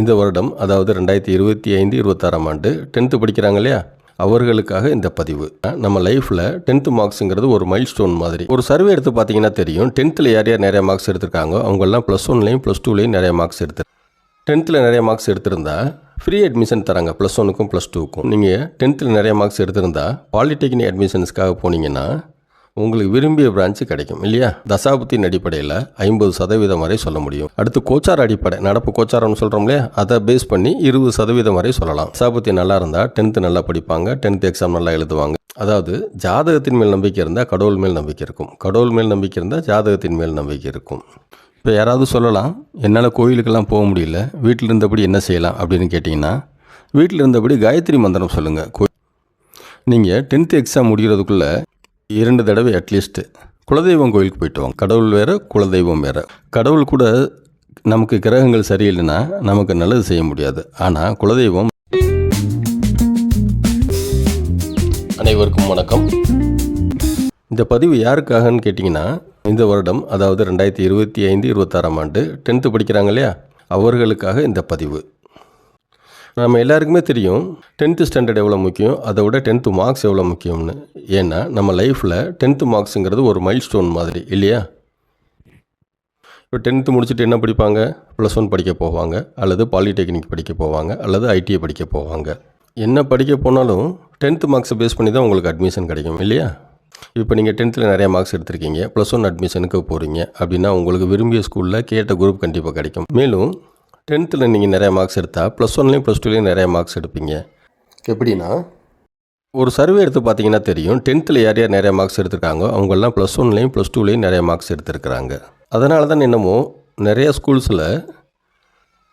இந்த வருடம் அதாவது ரெண்டாயிரத்தி இருபத்தி ஐந்து இருபத்தாறாம் ஆண்டு டென்த்து படிக்கிறாங்க இல்லையா? அவர்களுக்காக இந்த பதிவு. நம்ம லைஃப்பில் டென்த்து மார்க்ஸுங்கிறது ஒரு மைல் ஸ்டோன் மாதிரி. ஒரு சர்வே எடுத்து பார்த்தீங்கன்னா தெரியும். டென்த்தில் யார் யார் நிறைய மார்க்ஸ் எடுத்திருக்காங்க அவங்கெல்லாம் ப்ளஸ் ஒன்லேயும் ப்ளஸ் டூலேயும் நிறைய மார்க்ஸ் எடுத்து டென்த்தில் நிறைய மார்க்ஸ் எடுத்திருந்தா ஃப்ரீ அட்மிஷன் தராங்க. ப்ளஸ் ஒனுக்கும் ப்ளஸ் டூக்கும் நீங்கள் டென்த்தில் நிறைய மார்க்ஸ் எடுத்திருந்தா பாலிடெக்னிக் அட்மிஷன்ஸ்க்காக போனீங்கன்னா உங்களுக்கு விரும்பிய பிரான்ச்சு கிடைக்கும் இல்லையா? தசாபுத்தின் அடிப்படையில் ஐம்பது சதவீதம் வரை சொல்ல முடியும். அடுத்து கோச்சார் அடிப்படை நடப்பு கோச்சாரம்னு சொல்கிறோம் இல்லையா அதை பேஸ் பண்ணி இருபது சதவீதம் வரை சொல்லலாம். தசாபுத்தி நல்லா இருந்தால் டென்த்து நல்லா படிப்பாங்க டென்த் எக்ஸாம் நல்லா எழுதுவாங்க. அதாவது ஜாதகத்தின் மேல் நம்பிக்கை இருந்தால் கடவுள் மேல் நம்பிக்கை இருக்கும். கடவுள் மேல் நம்பிக்கை இருந்தால் ஜாதகத்தின் மேல் நம்பிக்கை இருக்கும். இப்போ யாராவது சொல்லலாம் என்னால் கோயிலுக்கெல்லாம் போக முடியல வீட்டில் இருந்தபடி என்ன செய்யலாம்? அப்படின்னு கேட்டிங்கன்னா வீட்டில் இருந்தபடி காயத்ரி மந்திரம் சொல்லுங்கள் கோ நீங்கள் டென்த்து எக்ஸாம் முடிகிறதுக்குள்ளே இரண்டு தடவை அட்லீஸ்ட்டு குலதெய்வம் கோயிலுக்கு போயிட்டு வாங்க. கடவுள் வேறு குலதெய்வம் வேறு. கடவுள் கூட நமக்கு கிரகங்கள் சரியில்லைன்னா நமக்கு நல்லது செய்ய முடியாது. ஆனால் குலதெய்வம் அனைவருக்கும் வணக்கம். இந்த பதிவு யாருக்காகன்னு கேட்டிங்கன்னா இந்த வருடம் அதாவது ரெண்டாயிரத்தி இருபத்தி ஐந்து இருபத்தாறாம் ஆண்டு டென்த்து படிக்கிறாங்க இல்லையா? அவர்களுக்காக இந்த பதிவு. நம்ம எல்லாருக்குமே தெரியும் டென்த்து ஸ்டாண்டர்ட் எவ்வளோ முக்கியம் அதை விட டென்த்து மார்க்ஸ் எவ்வளோ முக்கியம்னு. ஏன்னா நம்ம லைஃப்பில் டென்த்து மார்க்ஸுங்கிறது ஒரு மைல் ஸ்டோன் மாதிரி இல்லையா? இப்போ டென்த்து முடிச்சுட்டு என்ன படிப்பாங்க? ப்ளஸ் ஒன் படிக்க போவாங்க அல்லது பாலிடெக்னிக் படிக்க போவாங்க அல்லது ஐடிஐ படிக்க போவாங்க. என்ன படிக்க போனாலும் டென்த்து மார்க்ஸை பேஸ் பண்ணி தான் உங்களுக்கு அட்மிஷன் கிடைக்கும் இல்லையா? இப்போ நீங்கள் டென்த்தில் நிறைய மார்க்ஸ் எடுத்திருக்கீங்க ப்ளஸ் ஒன் அட்மிஷனுக்கு போகிறீங்க அப்படின்னா உங்களுக்கு விரும்பிய ஸ்கூலில் கேட்ட குரூப் கண்டிப்பாக கிடைக்கும். மேலும் டென்த்தில் நீங்கள் நிறைய மார்க்ஸ் எடுத்தால் ப்ளஸ் ஒன்லேயும் ப்ளஸ் டூலேயும் நிறைய மார்க்ஸ் எடுப்பீங்க. எப்படின்னா? ஒரு சர்வே எடுத்து பார்த்தீங்கன்னா தெரியும் டென்த்தில் யார் யார் நிறைய மார்க்ஸ் எடுத்திருக்காங்க அவங்கெல்லாம் ப்ளஸ் ஒன்லேயும் ப்ளஸ் டூலேயும் நிறைய மார்க்ஸ் எடுத்திருக்கிறாங்க. அதனால தான் என்னமோ நிறைய ஸ்கூல்ஸில்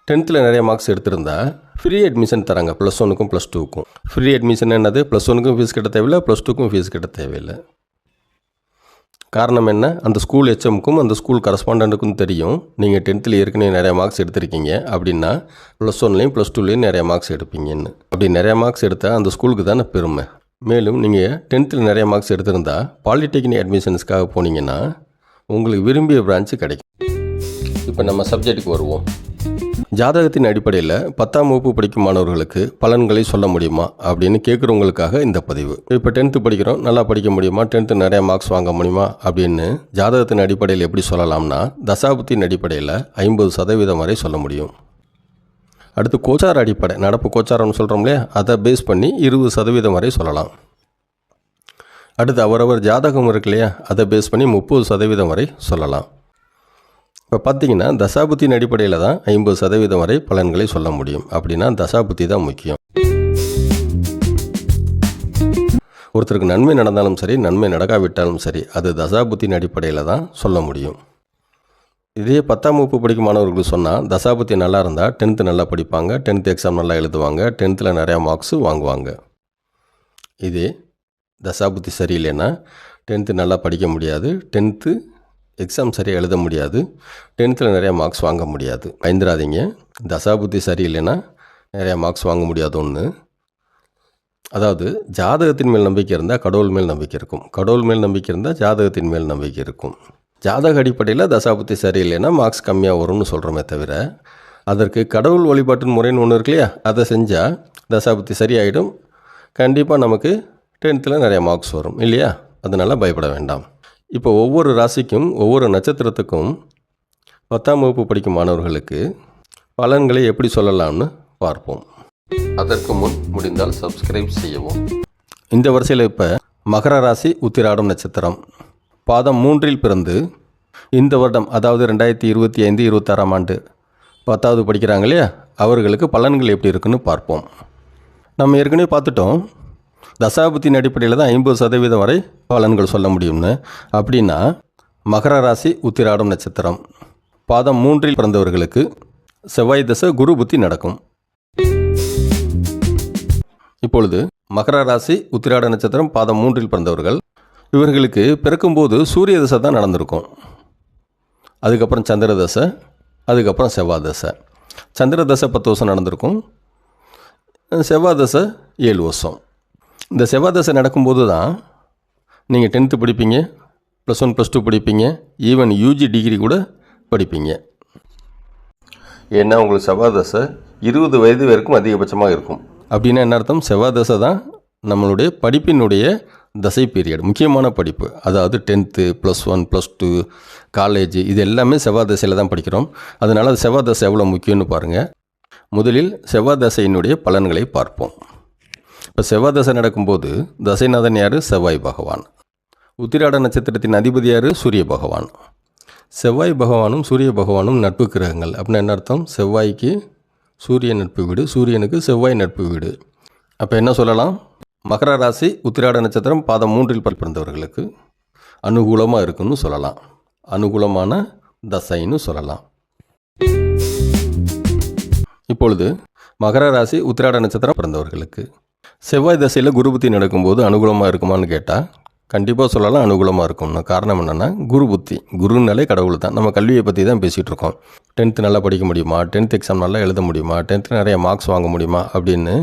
டென்த்தில் நிறைய மார்க்ஸ் எடுத்திருந்தா ஃப்ரீ அட்மிஷன் தராங்க ப்ளஸ் ஒனுக்கும் ப்ளஸ் டூக்கும் ஃப்ரீ அட்மிஷன் என்னது? ப்ளஸ் ஒனுக்கும் ஃபீஸ் கட்ட தேவையில்லை ப்ளஸ் டூக்கும் ஃபீஸ் கட்ட தேவையில்லை. காரணம் என்ன? அந்த ஸ்கூல் ஹெச்எம்க்கும் அந்த ஸ்கூல் கரஸ்பாண்டண்ட்டுக்கும் தெரியும். நீங்கள் டென்த்தில் ஏற்கனவே நிறைய மார்க்ஸ் எடுத்திருக்கீங்க. அப்படின்னா ப்ளஸ் ஒன்லேயும் ப்ளஸ் டூலேயும் நிறைய மார்க்ஸ் எடுப்பீங்கன்னு. அப்படி நிறைய மார்க்ஸ் எடுத்தால் அந்த ஸ்கூலுக்கு தானே பெருமை. மேலும் நீங்கள் டென்த்தில் நிறைய மார்க்ஸ் எடுத்திருந்தா பாலிடெக்னிக் அட்மிஷன்ஸ்க்காக போனீங்கன்னா உங்களுக்கு விரும்பிய பிரான்ச்சு கிடைக்கும். இப்போ நம்ம சப்ஜெக்ட்டுக்கு வருவோம். ஜாதகத்தின் அடிப்படையில் பத்தாம் வகுப்பு படிக்கும் மாணவர்களுக்கு பலன்களை சொல்ல முடியுமா அப்படின்னு கேட்குறவங்களுக்காக இந்த பதிவு. இப்போ டென்த்து படிக்கிறோம் நல்லா படிக்க முடியுமா? டென்த்து நிறைய மார்க்ஸ் வாங்க முடியுமா? அப்படின்னு ஜாதகத்தின் அடிப்படையில் எப்படி சொல்லலாம்னா தசாபத்தின் அடிப்படையில் ஐம்பது சதவீதம் வரை சொல்ல முடியும். அடுத்து கோச்சார அடிப்படை நடப்பு கோச்சாரம்னு சொல்கிறோம் இல்லையா? அதை பேஸ் பண்ணி இருபது சதவீதம் வரை சொல்லலாம். அடுத்து அவரவர் ஜாதகம் இருக்கு இல்லையா? அதை பேஸ் பண்ணி முப்பது சதவீதம் வரை சொல்லலாம். இப்போ பார்த்தீங்கன்னா தசாபுத்தியின் அடிப்படையில் தான் ஐம்பது சதவீதம் வரை பலன்களை சொல்ல முடியும். அப்படின்னா தசாபுத்தி தான் முக்கியம். ஒருத்தருக்கு நன்மை நடந்தாலும் சரி நன்மை நடக்காவிட்டாலும் சரி அது தசாபுத்தியின் அடிப்படையில் தான் சொல்ல முடியும். இதே பத்தாம் வகுப்பு படிக்கும் மாணவர்களுக்கு சொன்னால் தசாபுத்தி நல்லா இருந்தால் டென்த்து நல்லா படிப்பாங்க டென்த்து எக்ஸாம் நல்லா எழுதுவாங்க டென்த்தில் நிறையா மார்க்ஸு வாங்குவாங்க. இதே தசாபுத்தி சரியில்லைன்னா டென்த்து நல்லா படிக்க முடியாது டென்த்து எக்ஸாம் சரியாக எழுத முடியாது. டென்த்தில் நிறையா மார்க்ஸ் வாங்க முடியாது. பயந்துடாதீங்க தசாபுத்தி சரியில்லைன்னா நிறையா மார்க்ஸ் வாங்க முடியாது ஒன்று அதாவது ஜாதகத்தின் மேல் நம்பிக்கை இருந்தால் கடவுள் மேல் நம்பிக்கை இருக்கும். கடவுள் மேல் நம்பிக்கை இருந்தால் ஜாதகத்தின் மேல் நம்பிக்கை இருக்கும். ஜாதக அடிப்படையில் தசாபுத்தி சரியில்லைன்னா மார்க்ஸ் கம்மியாக வரும்னு சொல்கிறோமே தவிர அதற்கு கடவுள் வழிபாட்டின் முறைன்னு ஒன்று இருக்கு இல்லையா? அதை செஞ்சால் தசாபுத்தி சரியாயிடும் கண்டிப்பாக நமக்கு டென்த்தில் நிறையா மார்க்ஸ் வரும். இல்லையா? அதனால் பயப்பட வேண்டாம். இப்போ ஒவ்வொரு ராசிக்கும் ஒவ்வொரு நட்சத்திரத்துக்கும் பத்தாம் வகுப்பு படிக்கும் மாணவர்களுக்கு பலன்களை எப்படி சொல்லலாம்னு பார்ப்போம். அதற்கு முன் முடிந்தால் சப்ஸ்கிரைப் செய்யவும். இந்த வரிசையில் இப்போ மகர ராசி உத்திராடம் நட்சத்திரம். பாதம் மூன்றில் பிறந்து இந்த வருடம் அதாவது ரெண்டாயிரத்தி இருபத்தி ஐந்து இருபத்தாறாம் ஆண்டு பத்தாவது படிக்கிறாங்க இல்லையா? அவர்களுக்கு பலன்கள் எப்படி இருக்குன்னு பார்ப்போம். நம்ம ஏற்கனவே பார்த்துட்டோம். தசாபுத்தின் அடிப்படையில் தான் ஐம்பது சதவீதம் வரை பலன்கள் சொல்ல முடியும்னு. அப்படின்னா மகர ராசி உத்திராடம் நட்சத்திரம். பாதம் மூன்றில் பிறந்தவர்களுக்கு செவ்வாய் தசை குரு புத்தி நடக்கும். இப்பொழுது மகர ராசி உத்திராட நட்சத்திரம் பாதம் மூன்றில் பிறந்தவர்கள். இவர்களுக்கு பிறக்கும்போது சூரிய தசை தான் நடந்திருக்கும். அதுக்கப்புறம் சந்திர தசை அதுக்கப்புறம் செவ்வாய் தசை. சந்திர தசை பத்து வருஷம் நடந்திருக்கும். செவ்வாய் தசை ஏழு வருஷம். இந்த செவ்வாய் தசை நடக்கும்போது தான் நீங்கள் டென்த்து படிப்பீங்க ப்ளஸ் ஒன் ப்ளஸ் டூ படிப்பீங்க ஈவன் யூஜி டிகிரி கூட படிப்பீங்க. ஏன்னா உங்களுக்கு செவ்வாய் தசை இருபது வயது வரைக்கும் அதிகபட்சமாக இருக்கும். அப்படின்னா என்ன அர்த்தம்? செவ்வாய் தசை தான் நம்மளுடைய படிப்பினுடைய தசை பீரியட் முக்கியமான படிப்பு. அதாவது tenth plus one plus two college இது எல்லாமே செவ்வாய் தசையில் தான் படிக்கிறோம். அதனால் அது செவ்வாய் தசை எவ்வளோ முக்கியம்னு பாருங்கள் முதலில் செவ்வாய் தசையினுடைய பலன்களை பார்ப்போம். இப்போ செவ்வாய் தசை நடக்கும்போது தசைநாதன் யார்? செவ்வாய் பகவான். உத்திராட நட்சத்திரத்தின் அதிபதி யார்? சூரிய பகவான். செவ்வாய் பகவானும் சூரிய பகவானும் நட்பு கிரகங்கள். அப்படின்னா என்ன அர்த்தம்? செவ்வாய்க்கு சூரிய நட்பு வீடு சூரியனுக்கு செவ்வாய் நட்பு வீடு. அப்போ என்ன சொல்லலாம்? மகர ராசி உத்திராட நட்சத்திரம் பாதம் மூன்றில் பிறந்தவர்களுக்கு அனுகூலமாக இருக்குன்னு சொல்லலாம். அனுகூலமான தசைன்னு சொல்லலாம். இப்பொழுது மகர ராசி உத்திராட நட்சத்திரம் பிறந்தவர்களுக்கு செவ்வாய் தசையில் குரு புத்தி நடக்கும்போது அனுகூலமாக இருக்குமான்னு கேட்டால் கண்டிப்பாக சொல்லலாம் அனுகூலமாக இருக்கும்னு. காரணம் என்னென்னா குரு புத்தி குருனாலே கடவுள் தான். நம்ம கல்வியை பற்றி தான் பேசிகிட்டு இருக்கோம். டென்த்து நல்லா படிக்க முடியுமா? டென்த் எக்ஸாம் நல்லா எழுத முடியுமா? டென்த்து நிறைய மார்க்ஸ் வாங்க முடியுமா? அப்படின்னு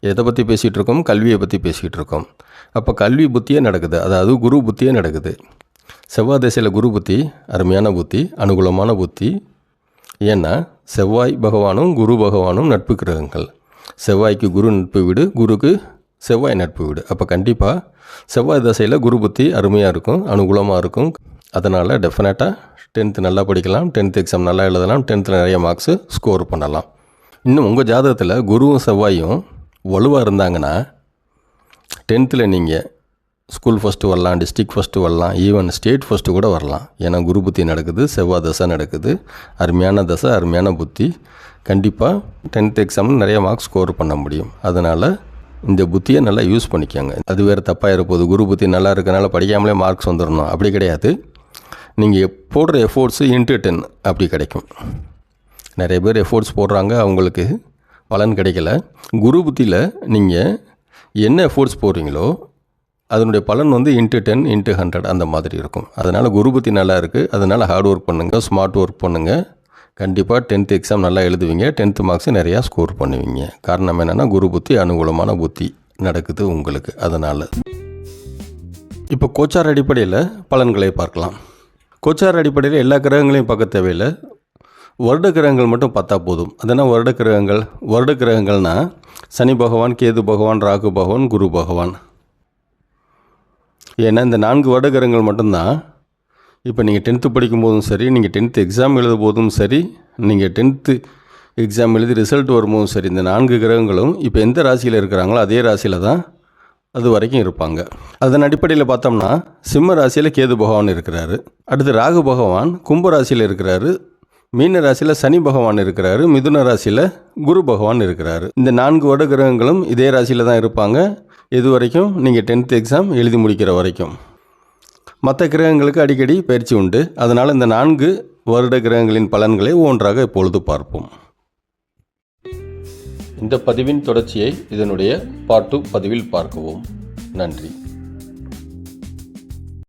எதை பற்றி பேசிகிட்டு இருக்கோம்? கல்வியை பற்றி பேசிகிட்டு இருக்கோம். அப்போ கல்வி புத்தியே நடக்குது. அதாவது குரு புத்தியே நடக்குது. செவ்வாய் திசையில் குரு புத்தி அருமையான புத்தி அனுகூலமான புத்தி. ஏன்னா செவ்வாய் பகவானும் குரு பகவானும் நட்பு கிரகங்கள். செவ்வாய்க்கு குரு நட்பு வீடு குருக்கு செவ்வாய் நட்பு வீடு. அப்போ கண்டிப்பாக செவ்வாய் தசையில் குரு புத்தி அருமையாக இருக்கும் அனுகூலமாக இருக்கும். அதனால் டெஃபினட்டாக டென்த்து நல்லா படிக்கலாம் டென்த் எக்ஸாம் நல்லா எழுதலாம் டென்த்தில் நிறைய மார்க்ஸு ஸ்கோர் பண்ணலாம். இன்னும் உங்கள் ஜாதகத்தில் குருவும் செவ்வாயும் வலுவாக இருந்தாங்கன்னா டென்த்தில் நீங்கள் ஸ்கூல் ஃபஸ்ட்டு வரலாம் டிஸ்ட்ரிக்ட் ஃபஸ்ட்டு வரலாம் ஈவன் ஸ்டேட் ஃபஸ்ட்டு கூட வரலாம். ஏன்னா குரு புத்தி நடக்குது செவ்வாய் தசை நடக்குது. அருமையான தசை அருமையான புத்தி. கண்டிப்பாக டென்த் எக்ஸாமில் நிறைய மார்க்ஸ் ஸ்கோர் பண்ண முடியும். அதனால் இந்த புத்தியை நல்லா யூஸ் பண்ணிக்கோங்க. அது வேறு தப்பாக இருப்போது குரு புத்தி நல்லா இருக்கனால படிக்காமலே மார்க்ஸ் வந்துடணும் அப்படி கிடையாது. நீங்கள் போடுற எஃபோர்ட்ஸு இன்ட்டு டென் அப்படி கிடைக்கும். நிறைய பேர் எஃபோர்ட்ஸ் போடுறாங்க. அவங்களுக்கு பலன் கிடைக்கல. குரு புத்தியில் நீங்கள் என்ன எஃபோர்ட்ஸ் போடுறீங்களோ அதனுடைய பலன் வந்து இன்ட்டு டென் இன்ட்டு ஹண்ட்ரட் அந்த மாதிரி இருக்கும். அதனால் குருபுத்தி நல்லா இருக்குது அதனால் ஹார்ட் ஒர்க் பண்ணுங்கள் ஸ்மார்ட் ஒர்க் பண்ணுங்கள் கண்டிப்பாக டென்த் எக்ஸாம் நல்லா எழுதுவீங்க. டென்த்து மார்க்ஸ் நிறையா ஸ்கோர் பண்ணுவீங்க. காரணம் என்னென்னா குரு புத்தி அனுகூலமான புத்தி நடக்குது உங்களுக்கு. அதனால். இப்போ கோச்சார் அடிப்படையில் பலன்களை பார்க்கலாம். கோச்சார் அடிப்படையில் எல்லா கிரகங்களையும் பார்க்க தேவையில்லை. வருட கிரகங்கள் மட்டும் பார்த்தா போதும். அதனால் வருட கிரகங்கள்? வருட கிரகங்கள்னால் சனி பகவான் கேது பகவான் ராகு பகவான் குரு பகவான். ஏன்னா இந்த நான்கு வருடகரங்கள் மட்டும்தான். இப்போ நீங்கள் டென்த்து படிக்கும் போதும் சரி நீங்கள் டென்த்து எக்ஸாம் எழுத போதும் சரி நீங்கள் டென்த்து எக்ஸாம் எழுதி ரிசல்ட் வரும்போதும் சரி இந்த நான்கு கிரகங்களும் இப்போ எந்த ராசியில் இருக்கிறாங்களோ அதே ராசியில் தான் அது வரைக்கும் இருப்பாங்க. அதன் அடிப்படையில் பார்த்தோம்னா சிம்ம ராசியில் கேது பகவான் இருக்கிறாரு. அடுத்து ராகு பகவான் கும்ப ராசியில் இருக்கிறாரு. மீன ராசியில் சனி பகவான் இருக்கிறாரு. மிதுன ராசியில் குரு பகவான் இருக்கிறாரு. இந்த நான்கு வருட கிரகங்களும் இதே ராசியில் தான் இருப்பாங்க. இது வரைக்கும் நீங்கள் டென்த் எக்ஸாம் எழுதி முடிக்கிற வரைக்கும். மற்ற கிரகங்களுக்கு அடிக்கடி பயிற்சி உண்டு. அதனால் இந்த நான்கு வருட கிரகங்களின் பலன்களை ஒன்றாக இப்பொழுது பார்ப்போம். இந்த பதிவின் தொடர்ச்சியை இதனுடைய பாட்டு பதிவில் பார்க்கவும். நன்றி.